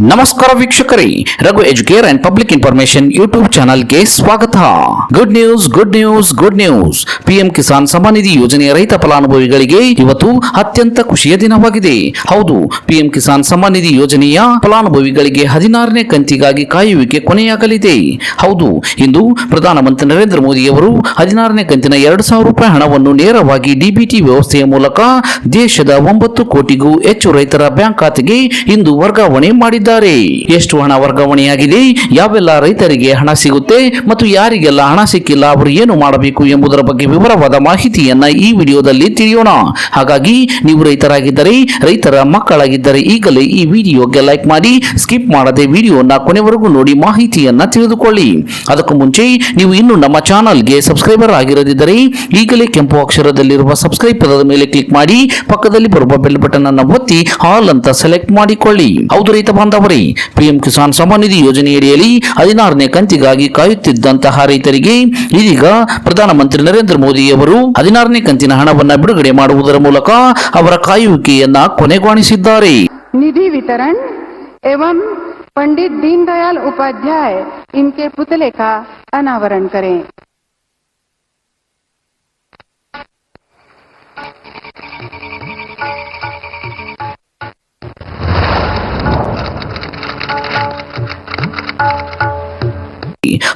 ನಮಸ್ಕಾರ ವೀಕ್ಷಕರೇ Raghu educare and public information YouTube ಚಾನಲ್ಗೆ ಸ್ವಾಗತ. Good news good news good news PM Kisan Samman Nidhi ಯೋಜನೆಯ ರೈತ ಫಲಾನುಭವಿಗಳಿಗೆ ಇವತ್ತು ಅತ್ಯಂತ ಖುಷಿಯ ದಿನವಾಗಿದೆ. ಹೌದು ಪಿಎಂ ಕಿಸಾನ್ ಸಮ್ಮಾನ್ ನಿಧಿ ಯೋಜನೆಯ ಫಲಾನುಭವಿಗಳಿಗೆ ಹದಿನಾರನೇ ಕಂತಿಗಾಗಿ ಕಾಯುವಿಕೆ ಕೊನೆಯಾಗಲಿದೆ. ಹೌದು, ಇಂದು ಪ್ರಧಾನಮಂತ್ರಿ ನರೇಂದ್ರ ಮೋದಿಯವರು ಹದಿನಾರನೇ ಕಂತಿನ ಎರಡು ಸಾವಿರ ರೂಪಾಯಿ ಹಣವನ್ನು ನೇರವಾಗಿ ಡಿಬಿಟಿ ವ್ಯವಸ್ಥೆಯ ಮೂಲಕ ದೇಶದ ಒಂಬತ್ತು ಕೋಟಿಗೂ ಹೆಚ್ಚು ರೈತರ ಬ್ಯಾಂಕ್ ಖಾತೆಗೆ ಇಂದು ವರ್ಗಾವಣೆ ಮಾಡಿದ್ದಾರೆ. ಎಷ್ಟು ಹಣ ವರ್ಗಾವಣೆಯಾಗಿದೆ? ಯಾವೆಲ್ಲ ರೈತರಿಗೆ ಹಣ ಸಿಗುತ್ತೆ ಮತ್ತು ಯಾರಿಗೆಲ್ಲ ಹಣ ಸಿಕ್ಕಿಲ್ಲ, ಅವರು ಏನು ಮಾಡಬೇಕು ಎಂಬುದರ ಬಗ್ಗೆ ವಿವರವಾದ ಮಾಹಿತಿಯನ್ನ ಈ ವಿಡಿಯೋದಲ್ಲಿ ತಿಳಿಯೋಣ. ಹಾಗಾಗಿ ನೀವು ರೈತರಾಗಿದ್ದರೆ, ರೈತರ ಮಕ್ಕಳಾಗಿದ್ದರೆ ಈಗಲೇ ಈ ವಿಡಿಯೋಗೆ ಲೈಕ್ ಮಾಡಿ, ಸ್ಕಿಪ್ ಮಾಡದೆ ವಿಡಿಯೋನ ಕೊನೆವರೆಗೂ ನೋಡಿ ಮಾಹಿತಿಯನ್ನ ತಿಳಿದುಕೊಳ್ಳಿ. ಅದಕ್ಕೂ ಮುಂಚೆ ನೀವು ಇನ್ನು ನಮ್ಮ ಚಾನಲ್ಗೆ ಸಬ್ಸ್ಕ್ರೈಬರ್ ಆಗಿರದಿದ್ದರೆ, ಈಗಲೇ ಕೆಂಪು ಅಕ್ಷರದಲ್ಲಿರುವ ಸಬ್ಸ್ಕ್ರೈಬ್ ಪದದ ಮೇಲೆ ಕ್ಲಿಕ್ ಮಾಡಿ, ಪಕ್ಕದಲ್ಲಿ ಬರುವ ಬೆಲ್ ಬಟನ್ ಅನ್ನು ಒತ್ತಿ, ಹಾಲ್ ಅಂತ ಸೆಲೆಕ್ಟ್ ಮಾಡಿಕೊಳ್ಳಿ. ಹೌದು ರೈತ ಬಾಂಧವರೇ, ಪಿಎಂ ಕಿಸಾನ್ ಸಮ್ಮಾನ್ ನಿಧಿ ಯೋಜನೆಯಡಿಯಲ್ಲಿ ಹದಿನಾರನೇ ಕಂತಿಗಾಗಿ ಕಾಯುತ್ತಿದ್ದಂತಹ ರೈತರಿಗೆ ಇದೀಗ ಪ್ರಧಾನಮಂತ್ರಿ ನರೇಂದ್ರ ಮೋದಿಯವರು ಹದಿನಾರನೇ ಕಂತಿನ ಹಣವನ್ನ ಬಿಡುಗಡೆ ಮಾಡುವುದರ ಮೂಲಕ ಅವರ ಕಾಯುವಿಕೆಯನ್ನ ಕೊನೆಗಾಣಿಸಿದ್ದಾರೆ निधि वितरण एवं पंडित दीनदयाल उपाध्याय इनके पुतले का अनावरण करें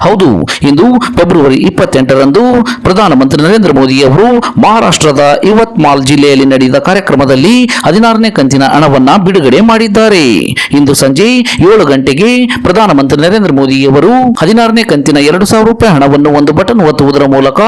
ಹೌದು, ಇಂದು ಫೆಬ್ರವರಿ ಇಪ್ಪತ್ತೆಂಟರಂದು ಪ್ರಧಾನಮಂತ್ರಿ ನರೇಂದ್ರ ಮೋದಿ ಅವರು ಮಹಾರಾಷ್ಟ್ರದ ಇವತ್ಮಾಲ್ ಜಿಲ್ಲೆಯಲ್ಲಿ ನಡೆದ ಕಾರ್ಯಕ್ರಮದಲ್ಲಿ ಹದಿನಾರನೇ ಕಂತಿನ ಹಣವನ್ನ ಬಿಡುಗಡೆ ಮಾಡಿದ್ದಾರೆ. ಇಂದು ಸಂಜೆ ಏಳು ಗಂಟೆಗೆ ಪ್ರಧಾನಮಂತ್ರಿ ನರೇಂದ್ರ ಮೋದಿ ಅವರು ಹದಿನಾರನೇ ಕಂತಿನ ಎರಡು ಸಾವಿರ ರೂಪಾಯಿ ಹಣವನ್ನು ಒಂದು ಬಟನ್ ಒತ್ತುವುದರ ಮೂಲಕ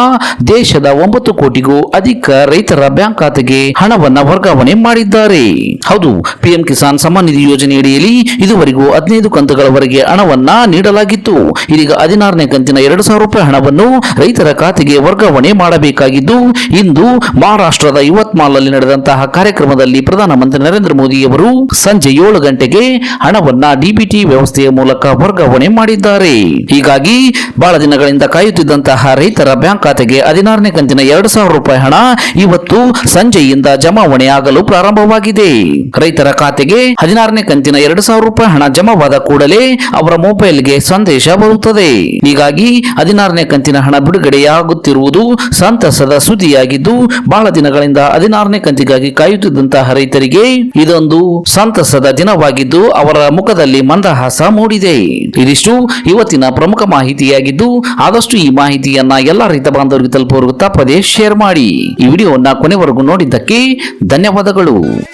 ದೇಶದ ಒಂಬತ್ತು ಕೋಟಿಗೂ ಅಧಿಕ ರೈತರ ಬ್ಯಾಂಕ್ ಖಾತೆಗೆ ಹಣವನ್ನ ವರ್ಗಾವಣೆ ಮಾಡಿದ್ದಾರೆ. ಹೌದು, ಪಿಎಂ ಕಿಸಾನ್ ಸಮ್ಮಾನ್ ನಿಧಿ ಯೋಜನೆಯಡಿಯಲ್ಲಿ ಇದುವರೆಗೂ ಹದಿನೈದು ಕಂತುಗಳವರೆಗೆ ಹಣವನ್ನ ನೀಡಲಾಗಿತ್ತು. ಇದೀಗ ಹದಿನಾರನೇ ಕಂತಿನ ಎರಡು ಸಾವಿರ ರೂಪಾಯಿ ಹಣವನ್ನು ರೈತರ ಖಾತೆಗೆ ವರ್ಗಾವಣೆ ಮಾಡಬೇಕಾಗಿದ್ದು, ಇಂದು ಮಹಾರಾಷ್ಟ್ರದ ಯುವತ್ಮಾಲ್ನಲ್ಲಿ ನಡೆದಂತಹ ಕಾರ್ಯಕ್ರಮದಲ್ಲಿ ಪ್ರಧಾನಮಂತ್ರಿ ನರೇಂದ್ರ ಮೋದಿ ಅವರು ಸಂಜೆ ಏಳು ಗಂಟೆಗೆ ಹಣವನ್ನ ಡಿಬಿಟಿ ವ್ಯವಸ್ಥೆಯ ಮೂಲಕ ವರ್ಗಾವಣೆ ಮಾಡಿದ್ದಾರೆ. ಹೀಗಾಗಿ ಬಹಳ ದಿನಗಳಿಂದ ಕಾಯುತ್ತಿದ್ದಂತಹ ರೈತರ ಬ್ಯಾಂಕ್ ಖಾತೆಗೆ ಹದಿನಾರನೇ ಕಂತಿನ ಎರಡು ಸಾವಿರ ರೂಪಾಯಿ ಹಣ ಇವತ್ತು ಸಂಜೆಯಿಂದ ಜಮಾವಣೆ ಆಗಲು ಪ್ರಾರಂಭವಾಗಿದೆ. ರೈತರ ಖಾತೆಗೆ ಹದಿನಾರನೇ ಕಂತಿನ ಎರಡು ಸಾವಿರ ರೂಪಾಯಿ ಹಣ ಜಮಾವಾದ ಕೂಡಲೇ ಅವರ ಮೊಬೈಲ್ಗೆ ಸಂದೇಶ ಬರುತ್ತದೆ. ಹೀಗಾಗಿ ಹದಿನಾರನೇ ಕಂತಿನ ಹಣ ಬಿಡುಗಡೆಯಾಗುತ್ತಿರುವುದು ಸಂತಸದ ಸುದ್ದಿಯಾಗಿದ್ದು, ಬಹಳ ದಿನಗಳಿಂದ ಹದಿನಾರನೇ ಕಂತಿಗಾಗಿ ಕಾಯುತ್ತಿದ್ದಂತಹ ರೈತರಿಗೆ ಇದೊಂದು ಸಂತಸದ ದಿನವಾಗಿದ್ದು, ಅವರ ಮುಖದಲ್ಲಿ ಮಂದಹಾಸ ಮೂಡಿದೆ. ಇದಿಷ್ಟು ಇವತ್ತಿನ ಪ್ರಮುಖ ಮಾಹಿತಿಯಾಗಿದ್ದು, ಆದಷ್ಟು ಈ ಮಾಹಿತಿಯನ್ನ ಎಲ್ಲ ರೈತ ಬಾಂಧವರಿಗೆ ತಲುಪುವ ತಪ್ಪದೆ ಶೇರ್ ಮಾಡಿ. ಈ ವಿಡಿಯೋವನ್ನ ಕೊನೆವರೆಗೂ ನೋಡಿದ್ದಕ್ಕೆ ಧನ್ಯವಾದಗಳು.